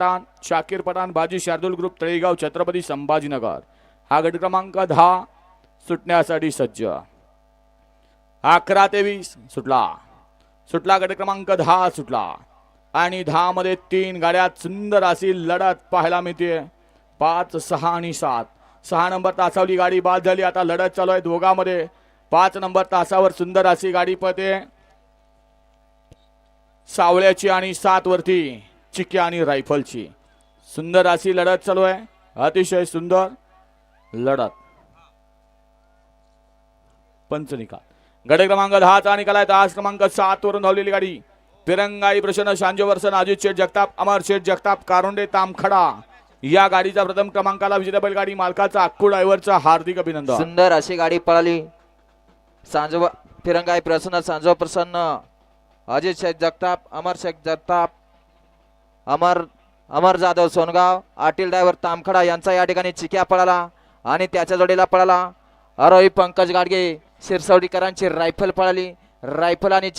पठाण शाकीर पठाण बाजी शार्दूल ग्रुप तळेगाव छत्रपती संभाजीनगर. हा गट क्रमांक दहा सुटण्यासाठी सज्ज. अकरा ते वीस सुटला. सुटला गट क्रमांक दहा सुटला. आणि दहा मध्ये तीन गाड्यात सुंदर अशी लढत पाहायला मिळते. पाच सहा आणि सात. सहा नंबर तासावली गाडी बाद झाली. आता लढत चालू आहे दोघांमध्ये. पाच नंबर तासावर सुंदर अशी गाडी पळते. सावळ्याची आणि सात वरती चिक्या आणि रायफलची. सुंदर अशी लढत चालू आहे. अतिशय सुंदर लढत. पंच निकाल गट क्रमांक दहाचा निकाल आहे. तास क्रमांक सात वरून धावलेली गाडी. तिरंगाई प्रश्न शांजवर्सन अजित शेठ जगताप अमर शेठ जगताप कारोंडे तामखडा. या गाडीचा प्रथम क्रमांकाला विजेता बैलगाडी मालकाचा अक्कू ड्रायव्हरचा हार्दिक अभिनंदन. सुंदर अशी गाडी पळाली. सांजोबा फिरंगाई प्रसन्न सांजो प्रसन्न. अजित शेख जगताप अमर शेख जगताप. अमर अमर जाधव सोनगाव आटील ड्रायव्हर तामखडा यांचा या ठिकाणी चिक्या पळाला आणि त्याच्या जोडीला पळाला. आरोही पंकज गाडगे शिरसवडीकरांची रायफल पळाली. रायफल आणि